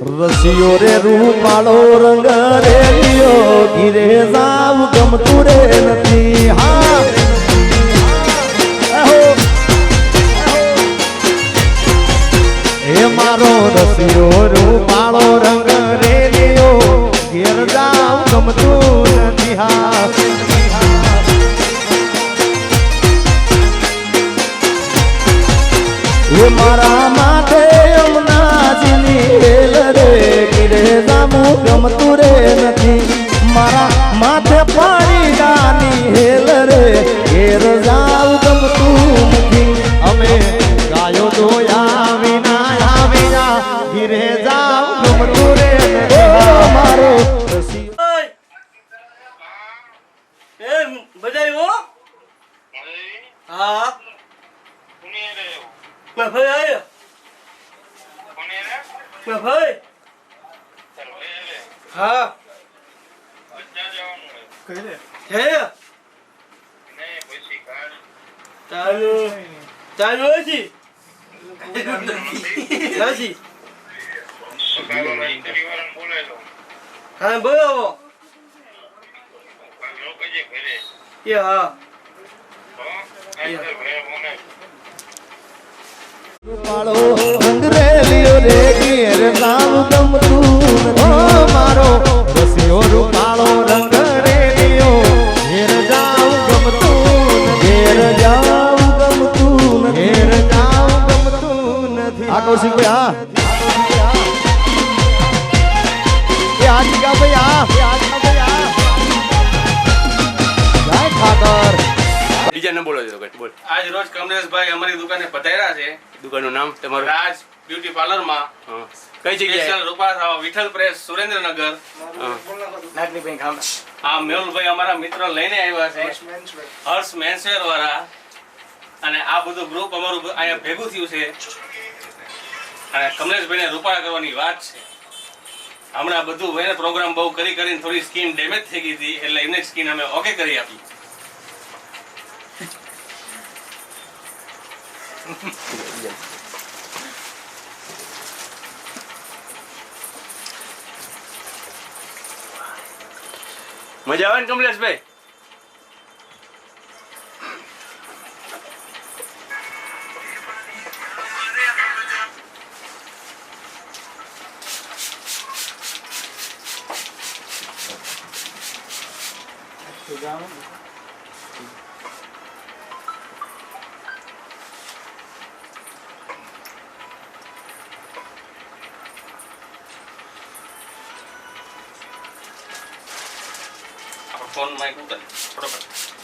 રસિયો રે રૂપાળો રંગ રે લિયો ઘીરે જાવ ગમતું રે નથી. હા. હે મારો રસિયો રૂપાળો રંગ રે લિયો ઘેર જાવ ગમતું નથી. હા. મારા ગમતું રે નથી. મારા માથે પાણી દાની હેલ રે. ઘેર જાવ ગમતું નથી. અમે ગાયો દોયા વિના આવ્યા જાવ ગમતું રે મારો હા ભાઈ. આવ્યો મેં ભાઈ હા? હે ચાલુ ચાલુ હજી હજી હા બોલો એ હા. કૌશિક ભાઈ આ એ આ જીગા ભાઈ આ બીજા ને બોલો બોલ. આજ રોજ કમલેશભાઈ અમારી દુકાને પધાર્યા છે. દુકાનનું નામ તમારું? રાજ બ્યુટી પાર્લરમાં. કઈ જગ્યાએ? રૂપા વિઠ્ઠલ પ્રેસ સુરેન્દ્રનગર. હા. આ મેહુલભાઈ અમારા મિત્ર લઈને આવ્યા છે. હર્ષ મેન્સવેર વાળા અને આ બધું ગ્રુપ અમારું અહીંયા ભેગું થયું છે. અને કમલેશભાઈને રૂપાળા કરવાની વાત છે. હમણાં બધું એને પ્રોગ્રામ બહુ કરી કરીને થોડી સ્કીન ડેમેજ થઈ ગઈ હતી એટલે એમને સ્કીન અમે ઓકે કરી આપી. મજા આવે ને કમલેશભાઈ આપણો ફોન માઇક ઉતાર ફટોફટ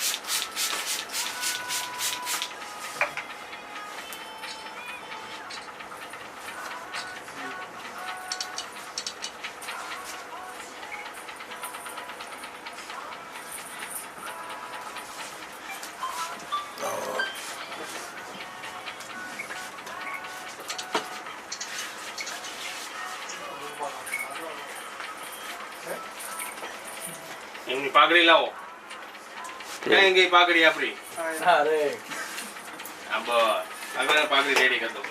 એમની પાઘડી લાવો. ક્યાં ગઈ પાઘડી આપણી હા બસ. આગળ પાઘડી રેડી કરી દો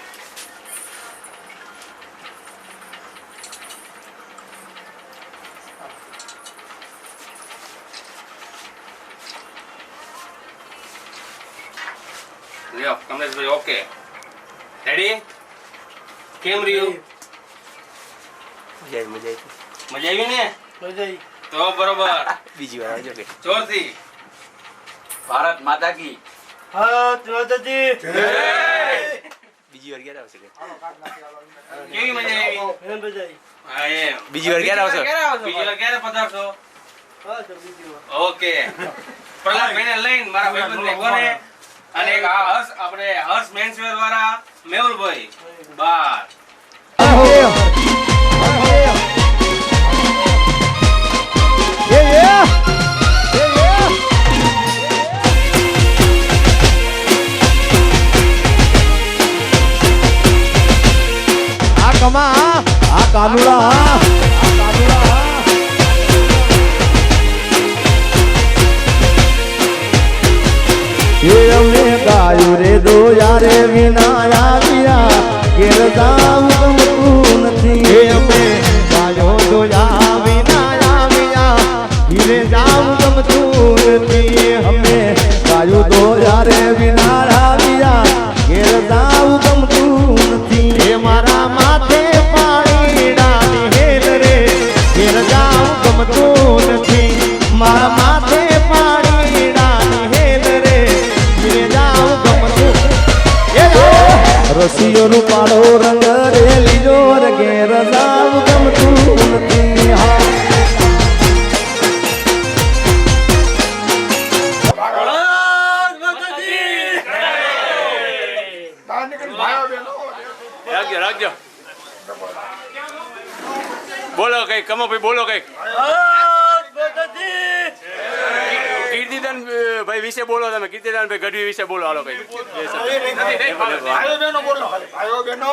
લ્યો કમલેશભાઈ ઓકે. રેડી કેમ રહ્યું? મજા આવી મજા આવી. મજા આવી ને? તો બરોબર. બીજી વાર આવજો કે. જોરથી. ભારત માતા કી. હા માતાજી. બીજી વાર ક્યારે આવશે કે? કેવી મજા આવી? હા એ બીજી વાર ક્યારે આવશો? બીજી વાર ક્યારે પધારશો? હા તો બીજી વાર. ઓકે. પ્રહલાદભાઈને લઈને મારા ભાઈબંધને કોને અને એક આ હર્ષ આપણે હર્ષ મેન્સવેર વાળા મેહુલભાઈ બાર. કમા આ કાનુડા કેળવને ગાયું રે દોયા રે વિનાયા પિયા કેળતા હું ગમતું નથી. હે અમે ગાયો દોયા વિનાયા પિયા હીરે જામ ગમતું નથી. અમે હા ભારત માતાજી રાખજો રાખજો બોલો કંઈક કમોભાઈ બોલો કંઈક ભારત માતાજી કીર્તિદાન અ, ભાઈ વિશે બોલો તમે કીર્તિદાન ભાઈ ગઢવી વિશે બોલો હાલો ભાઈ ભાઈઓ બહેનો બોલો. ભાઈઓ બહેનો.